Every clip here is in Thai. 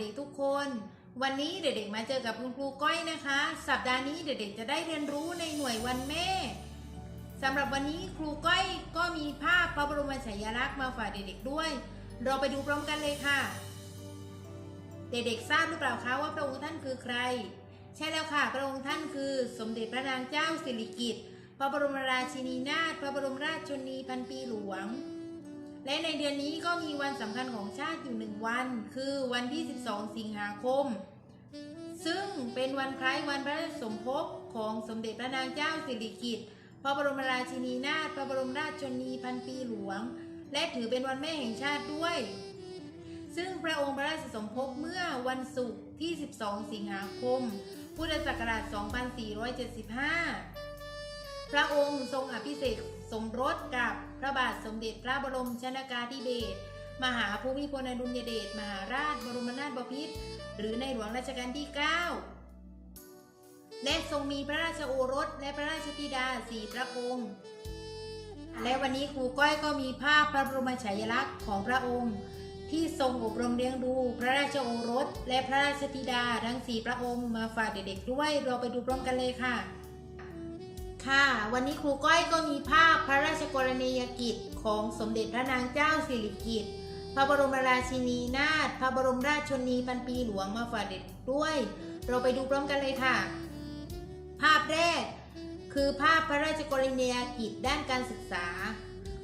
เด็กๆทุกคน วันนี้เด็กๆมาเจอกับคุณครูก้อยนะคะ สัปดาห์นี้เด็กๆจะได้เรียนรู้ในหน่วยวันแม่สำหรับวันนี้ครูก้อยก็มีภาพพระบรมฉายาลักษณ์มาฝากเด็กๆด้วย เราไปดูพร้อมกันเลยค่ะ เด็กๆทราบหรือเปล่าคะว่าพระองค์ท่านคือใคร ใช่แล้วค่ะพระองค์ท่านคือ สมเด็จพระนางเจ้าสิริกิติ์พระบรมราชินีนาถพระบรมราชชนีพันปีหลวง และในเดือนนี้ก็มีวันสำคัญของชาติอยู่หนึ่งวัน คือวันที่ 12 สิงหาคม ซึ่งเป็นวันคล้ายวันพระราชสมภพของสมเด็จพระนางเจ้าสิริกิติ์พระบรมราชินีนาถพระบรมราชชนนีพันปีหลวง และถือเป็นวันแม่แห่งชาติด้วย ซึ่งพระองค์พระราชสมภพเมื่อวันศุกร์ที่ 12 สิงหาคม พุทธศักราช 2475 พระองค์ทรงอภิเษก สมรสกับพระบาทสมเด็จพระบรมชนากาธิเบศรมหาภูมิพลอดุลยเดชมหาราชบรมนาถบพิตรหรือในหลวงรัชกาลที่ 9 และทรงมีพระราชโอรสและพระราชธิดาสี่พระองค์ และวันนี้ครูก้อยก็มีภาพพระบรมฉายาลักษณ์ของพระองค์ ที่ทรงอบรมเลี้ยงดูพระราชโอรส และพระราชธิดาทั้งสี่พระองค์มาฝากเด็กๆด้วยเราไปดูพร้อมกันเลยค่ะ ค่ะวันนี้ครูก้อยก็มีภาพพระราชกรณียกิจของสมเด็จพระนางเจ้าสิริกิติ์พระบรมราชินีนาถพระบรมราชชนีพันปีหลวงมาฝากเด็กด้วย เราไปดูพร้อมกันเลยค่ะ ภาพแรก คือภาพพระราชกรณียกิจด้านการศึกษา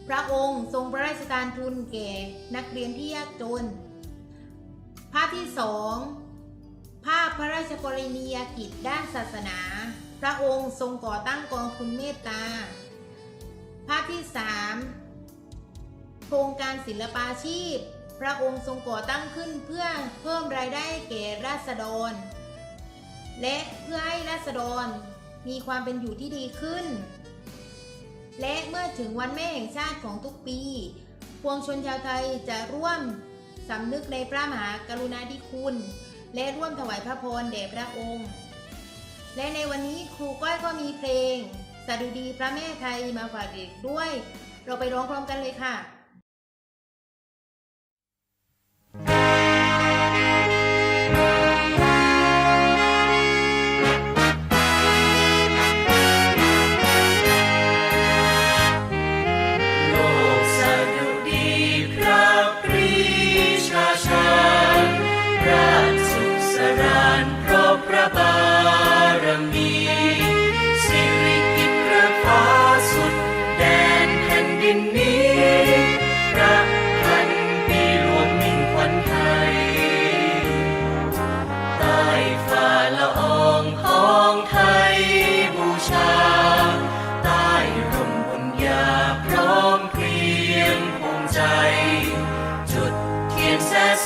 พระองค์ทรงพระราชทานทุนแก่นักเรียนที่ยากจน ภาพที่สองภาพพระราชกรณียกิจด้านศาสนา พระองค์ทรงก่อตั้งกองทุนเมตตา ภาพที่สามโครงการศิลปาชีพ พระองค์ทรงก่อตั้งขึ้นเพื่อเพิ่มรายได้แก่ราษฎร และเพื่อให้ราษฎรมีความเป็นอยู่ที่ดีขึ้น และเมื่อถึงวันแม่แห่งชาติของทุกปีปวงชนชาวไทยจะร่วมสำนึกในพระมหากรุณาธิคุณ และร่วมถวายพระพรแด่พระองค์ และในวันนี้ครูก้อยก็มีเพลงสดุดีพระแม่ไทยมาฝากเด็กด้วย เราไปร้องพร้อมกันเลยค่ะ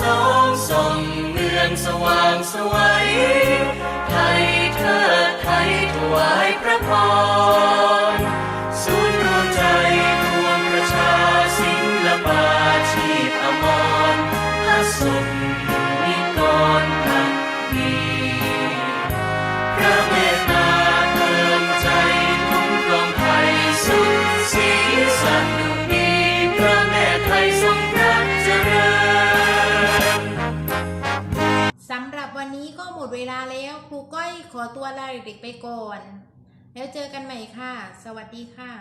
สองส่องเมืองสว่างสวัย เวลาแล้วครูก้อยขอตัวลาเด็กๆไปก่อน แล้วเจอกันใหม่ค่ะ สวัสดีค่ะ